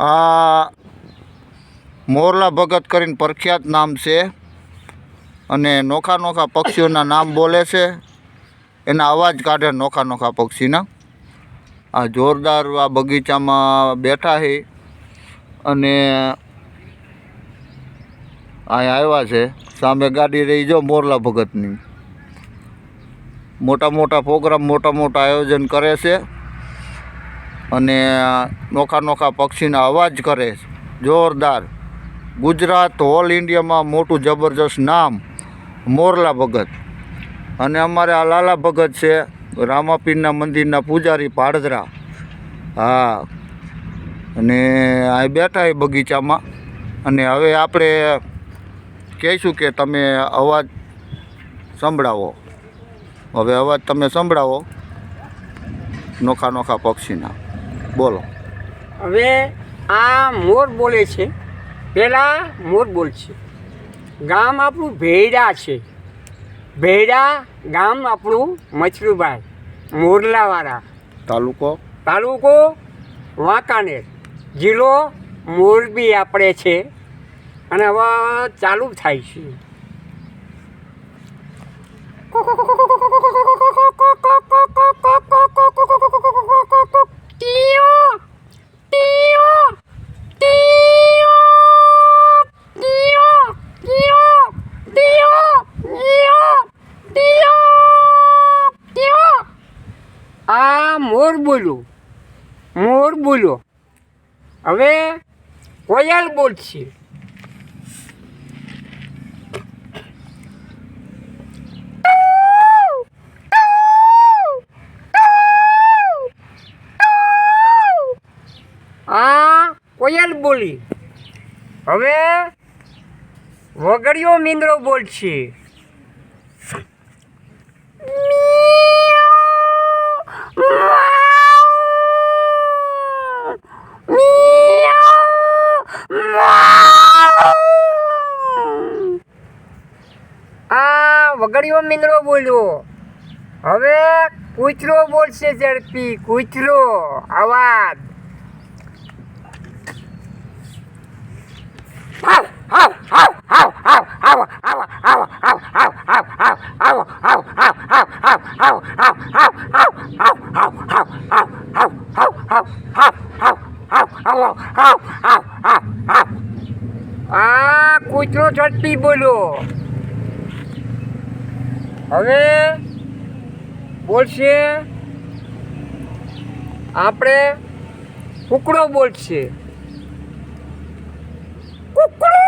આ મોરલા ભગત કરીને પ્રખ્યાત નામ છે. અને નોખા નોખા પક્ષીઓના નામ બોલે છે. એના અવાજ કાઢે નોખા નોખા પક્ષીના. આ જોરદાર આ બગીચામાં બેઠા છે અને અહીંયા આવ્યા છે. સામે ગાડી રહી જો મોરલા ભગતની. મોટા મોટા પ્રોગ્રામ, મોટા મોટા આયોજન કરે છે. અને નોખા નોખા પક્ષીના અવાજ કરે જોરદાર. ગુજરાત ઓલ ઇન્ડિયામાં મોટું જબરજસ્ત નામ મોરલા ભગત. અને અમારે આ લાલા ભગત છે, રામાપીરના મંદિરના પૂજારી પાડદરા. હા. અને અહીં બેઠા એ બગીચામાં. અને હવે આપણે કહીશું કે તમે અવાજ સંભળાવો. હવે અવાજ તમે સંભળાવો. નોખા નોખા પક્ષીના. બોલો. હવે આ મોર બોલે છે. પહેલાં મોર બોલ છે ગામ આપણું ભેડા છે. ભેડા ગામ આપણું મચરુભાઈ મોરલાવાળા. તાલુકો? તાલુકો વાંકાનેર. જિલ્લો મોરબી આપણે છે. અને હવે ચાલુ થાય છે. મોર બોલું મોર બોલો હવે કોયલ બોલશે. આ કોયલ બોલી. હવે વગડિયો મીંદડો બોલશે. આ વગડિયો મીંદડો બોલ્યો હવે કૂતરો બોલશે ઝડપી કૂતરો અવાજ આ કૂતરો ઝડપી બોલો હવે બોલશે આપણે કુકડો બોલશે. કુકડો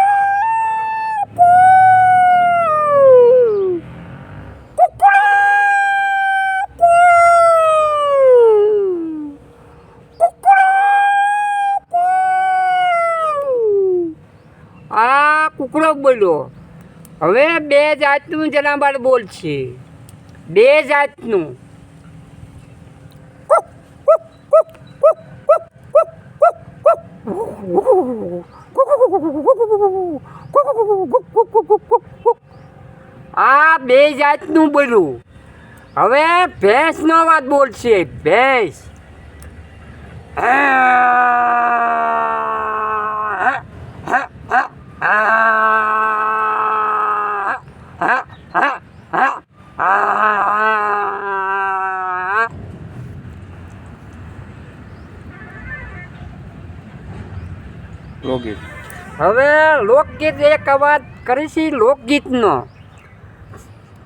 આ કુકડો બોલ્યો. હવે બે જાતનું જનાબર બોલ છે બે જાતનું આ બે જાતનું બોલું હવે ભેંસનો અવાજ બોલ છે ભેંસ હા લોકગીત. હવે લોકગીત એક અવાજ કરીશી લોકગીતનો.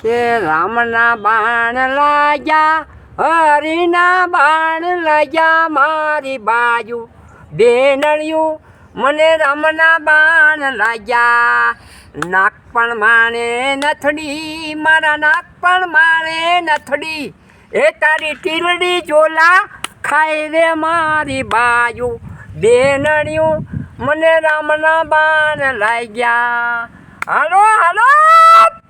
કે રામના બાણ લાગ્યા, હરિના બાણ લાગ્યા મારી બાજુ. બેનળિયું મને રામના બાણ લાગ્યા. નાક પણ માણે નથડી, મારા નાક પણ માણે નથડી. એ તારી ટીલડી જોલા ખાઈ રે મારી બાજુ. બેનળિયું મને રામના બાણ લાગ્યા. હાલો હાલો!